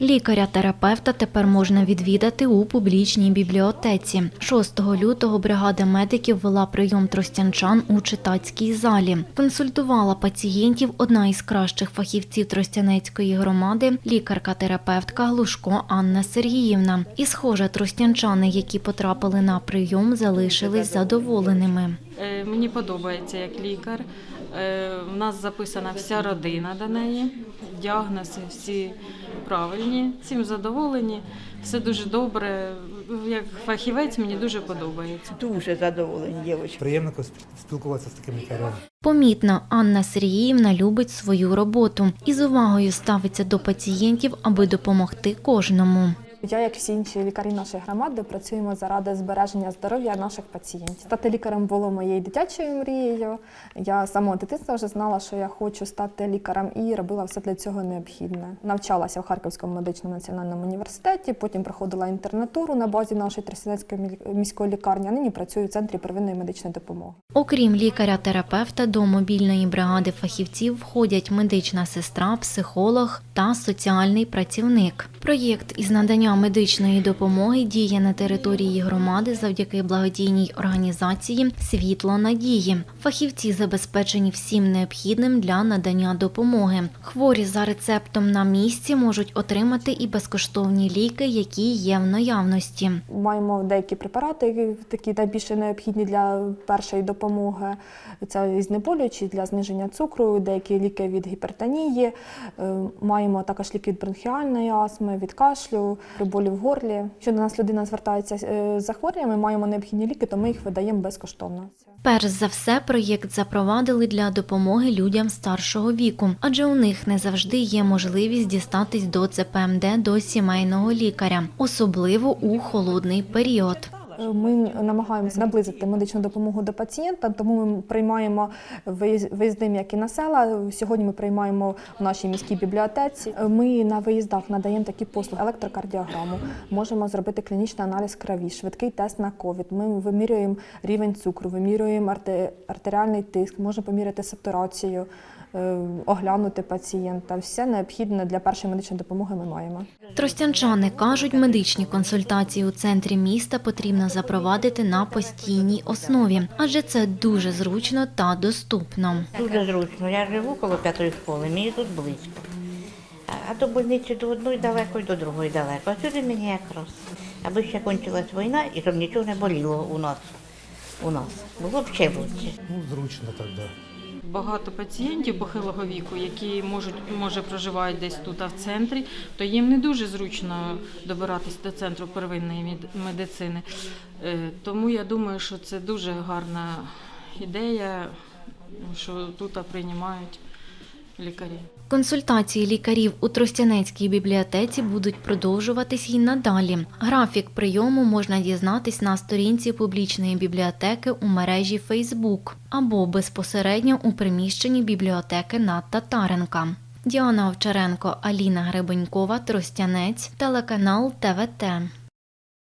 Лікаря-терапевта тепер можна відвідати у публічній бібліотеці. 6 лютого бригада медиків вела прийом тростянчан у читацькій залі. Консультувала пацієнтів одна із кращих фахівців Тростянецької громади, лікарка-терапевтка Глушко Анна Сергіївна. І, схоже, тростянчани, які потрапили на прийом, залишились задоволеними. Е, Мені подобається як лікар. Е, В нас записана вся родина до неї, діагнози всі правильні, всім задоволені, все дуже добре. Як фахівець мені дуже подобається. Дуже задоволені дівчата. Приємно спілкуватися з такими лікарями. Помітно, Анна Сергіївна любить свою роботу і з увагою ставиться до пацієнтів, аби допомогти кожному. Я, як всі інші лікарі нашої громади, працюємо заради збереження здоров'я наших пацієнтів. Стати лікарем було моєю дитячою мрією. Я з самого дитинства вже знала, що я хочу стати лікарем, і робила все для цього необхідне. Навчалася в Харківському медичному національному університеті, потім проходила інтернатуру на базі нашої Тростянецької міської лікарні. а Нині працюю в центрі первинної медичної допомоги. Окрім лікаря-терапевта, до мобільної бригади фахівців входять медична сестра, психолог та соціальний працівник. Проєкт із надання медичної допомоги діє на території громади завдяки благодійній організації Світло надії. Фахівці забезпечені всім необхідним для надання допомоги. Хворі за рецептом на місці можуть отримати і безкоштовні ліки, які є в наявності. Маємо деякі препарати, які такі найбільше необхідні для першої допомоги. Це знеболюючі для зниження цукру, деякі ліки від гіпертонії. Е, Маємо також ліки від бронхіальної астми, від кашлю, при болі в горлі. Якщо до нас людина звертається з з захворюваннями, маємо необхідні ліки, то ми їх видаємо безкоштовно. Перш за все, проєкт запровадили для допомоги людям старшого віку, адже у них не завжди є можливість дістатись до ЦПМД до сімейного лікаря, особливо у холодний період. Е, Ми намагаємося наблизити медичну допомогу до пацієнта, тому ми приймаємо виїз- виїзди м'які на села. Сьогодні ми приймаємо в нашій міській бібліотеці. Е, Ми на виїздах надаємо такі послуги: електрокардіограму, можемо зробити клінічний аналіз крові, швидкий тест на ковід. Ми вимірюємо рівень цукру, вимірюємо арте- артеріальний тиск, можемо поміряти сатурацію, оглянути пацієнта. Все необхідне для першої медичної допомоги ми маємо. Тростянчани кажуть, медичні консультації у центрі міста потрібно запровадити на постійній основі, адже це дуже зручно та доступно. Дуже зручно. Я живу коло п'ятої школи, мені тут близько. А- до больниці до одної далеко і до другої далеко. А сюди мені якраз. Аби ще кончилась війна і щоб нічого не боліло у нас. У нас. Було б ще лучше. Ну, зручно так, да. Багато пацієнтів похилого віку, які можуть може проживають десь тут а в центрі, то їм не дуже зручно добиратись до центру первинної мед- медицини. Е, Тому я думаю, що це дуже гарна ідея, що тут приймають лікарі. Консультації лікарів у Тростянецькій бібліотеці будуть продовжуватись і надалі. Графік прийому можна дізнатись на сторінці публічної бібліотеки у мережі Facebook або безпосередньо у приміщенні бібліотеки на Татаренка. Діана Овчаренко, Аліна Гребенькова, Тростянець, телеканал ТВТ.